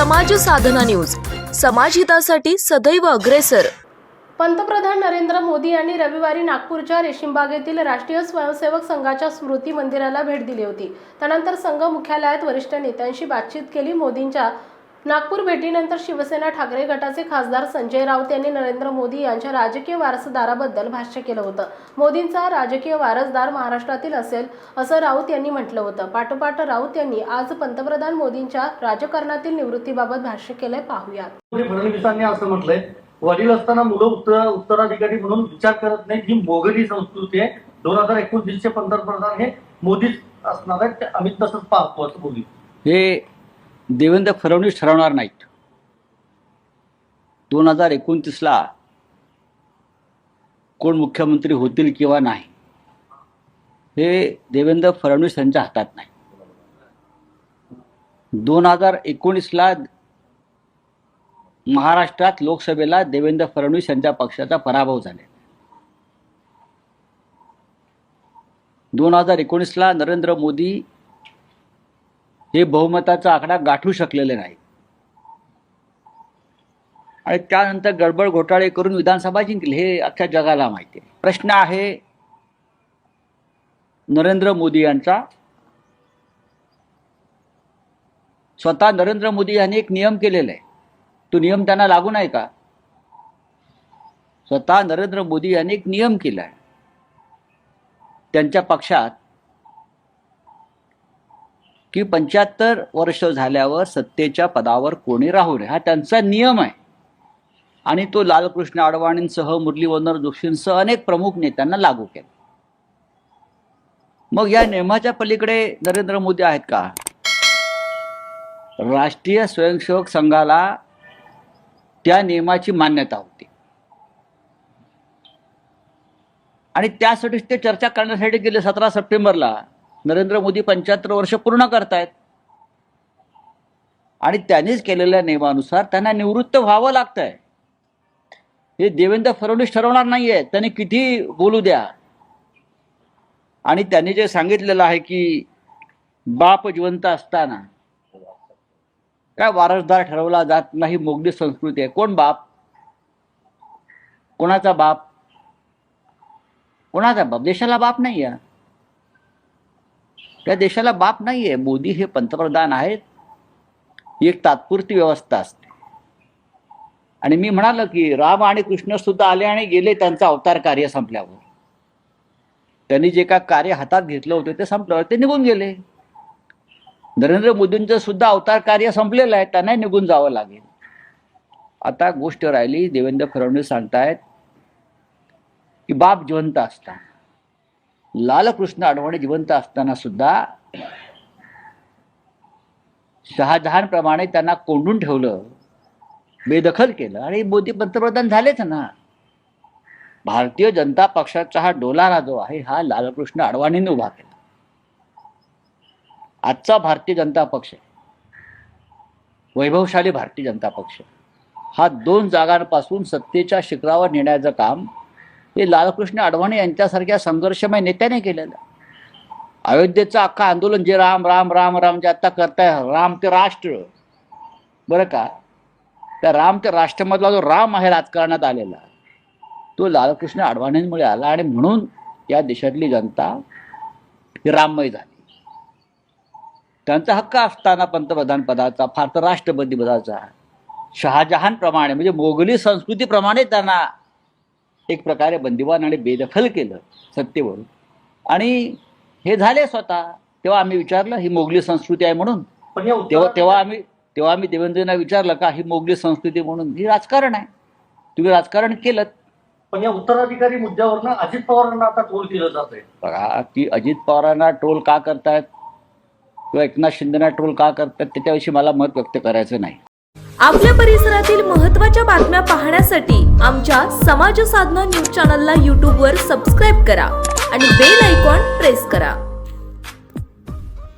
समाज साधना न्यूज. समाजहितासाठी सदैव अग्रेसर. पंतप्रधान नरेंद्र मोदी यांनी रविवारी नागपूरच्या रेशीमबागेतील राष्ट्रीय स्वयंसेवक संघाच्या स्मृती मंदिराला भेट दिली होती. त्यानंतर संघ मुख्यालयात वरिष्ठ नेत्यांशी बातचीत केली. मोदींच्या नागपूर भेटीनंतर शिवसेना ठाकरे गटाचे खासदार संजय राऊत यांनी नरेंद्र मोदी यांच्या राजकीय वारसदाराबद्दल भाष्य केलं होतं. मोदींचा राजकीय वारसदार महाराष्ट्रातील असेल असं राऊत यांनी म्हटलं होतं. पाठोपाठ राऊत यांनी आज पंतप्रधान मोदींच्या राजकारणातील निवृत्तीबाबत भाष्य केलंय. पाहूयात. मुख्यमंत्री फडणवीसांनी असं म्हटलंय वडील असताना मुलं उत्तर उत्तराधिकारी म्हणून विचार करत नाही ही मोगली संस्कृती आहे. दोन हजार एकोणतीसचे पंतप्रधान हे मोदीच असणार आहेत. ते आम्ही तसंच पाहतो असं बोलली. हे देवेंद्र फडणवीस ठरवणार नाहीत. दोन हजार एकोणतीसला कोण मुख्यमंत्री होतील किंवा नाही हे देवेंद्र फडणवीस यांच्या हातात नाही. दोन हजार एकोणीसला महाराष्ट्रात लोकसभेला देवेंद्र फडणवीस यांच्या पक्षाचा पराभव झाले दोन हजार एकोणीसला नरेंद्र मोदी हे बहुमताचा आकडा गाठू शकलेले नाही. आणि त्यानंतर गडबड घोटाळे करून विधानसभा जिंकली हे अख्ख्या जगाला माहिती आहे. प्रश्न आहे नरेंद्र मोदी यांचा. स्वतः नरेंद्र मोदी यांनी एक नियम केलेला आहे. तो नियम त्यांना लागू नाही का? स्वतः नरेंद्र मोदी यांनी एक नियम केला आहे. त्यांच्या पक्षात की पंच्याहत्तर वर्ष झाल्यावर सत्तेच्या पदावर कोणी राहू नये? हा त्यांचा नियम आहे. आणि तो लालकृष्ण अडवाणींसह मुरलीवनर जोशींसह अनेक प्रमुख नेत्यांना लागू केला. मग या नियमाच्या पलीकडे नरेंद्र मोदी आहेत का? राष्ट्रीय स्वयंसेवक संघाला त्या नियमाची मान्यता होती. आणि त्यासाठीच ते चर्चा करण्यासाठी गेले सतरा सप्टेंबरला. नरेंद्र मोदी पंच्याहत्तर वर्ष पूर्ण करतायत. आणि त्यांनीच केलेल्या नियमानुसार त्यांना निवृत्त व्हावं लागतंय. हे देवेंद्र फडणवीस ठरवणार नाहीये. त्यांनी किती बोलू द्या. आणि त्यांनी जे सांगितलेलं आहे की बाप जिवंत असताना काय वारसदार ठरवला जात नाही मोगली संस्कृती आहे. कोण बाप? कोणाचा बाप? कोणाचा बाप? देशाला बाप नाही आहे त्या देशाला बाप नाही आहे मोदी हे पंतप्रधान आहेत. ही एक तात्पुरती व्यवस्था असते. आणि मी म्हणालो की राम आणि कृष्ण सुद्धा आले आणि गेले त्यांचा अवतार कार्य संपल्यावर. त्यांनी जे काय कार्य हातात घेतलं होतं ते संपल्यावर ते निघून गेले. नरेंद्र मोदींचं सुद्धा अवतार कार्य संपलेलं आहे त्यांनाही निघून जावं लागेल. आता गोष्ट राहिली देवेंद्र फडणवीस सांगतायत की बाप जिवंत असतात. लालकृष्ण आडवाणी जिवंत असताना सुद्धा शहाजहानप्रमाणे त्यांना कोंडून ठेवलं बेदखल केलं. आणि मोदी पंतप्रधान झालेच ना. भारतीय जनता पक्षाचा हा डोलारा जो आहे हा लालकृष्ण अडवाणींनी उभा केला. आजचा भारतीय जनता पक्ष वैभवशाली भारतीय जनता पक्ष हा दोन जागांपासून सत्तेच्या शिखरावर नेण्याचं काम हे लालकृष्ण अडवाणी यांच्यासारख्या संघर्षमय नेत्याने केलेलं. अयोध्येचं अख्खा आंदोलन जे राम राम राम राम जे आता करताय राम ते राष्ट्र बरं का? त्या राम ते राष्ट्रमधला जो राम आहे राजकारणात आलेला तो लालकृष्ण अडवाणींमुळे आला आणि म्हणून या देशातली जनता ही राममय झाली. त्यांचा हक्क असताना पंतप्रधान पदाचा फार तर राष्ट्रपती पदाचा शहाजहानप्रमाणे म्हणजे मोगली संस्कृतीप्रमाणे त्यांना एक प्रकारे बंदिवान आणि बेदखल केलं सत्तेवरून. आणि हे झाले स्वतः. तेव्हा आम्ही विचारलं ही मोगली संस्कृती आहे म्हणून. तेव्हा तेव्हा आम्ही तेव्हा आम्ही देवेंद्रना विचारलं का ही मोगली संस्कृती म्हणून? ही राजकारण आहे. तुम्ही राजकारण केलं पण या उत्तराधिकारी मुद्द्यावरनं अजित पवारांना आता ट्रोल केलं जात आहे बघा की अजित पवारांना ट्रोल का करतायत? किंवा एकनाथ शिंदेना ट्रोल का करतायत? त्याच्याविषयी मला मत व्यक्त करायचं नाही. आपल्या परिसरातील महत्त्वाच्या बातम्या पाहण्यासाठी आमच्या समाज साधना न्यूज चॅनलला यूट्यूबवर सबस्क्राईब करा आणि बेल आयकॉन प्रेस करा.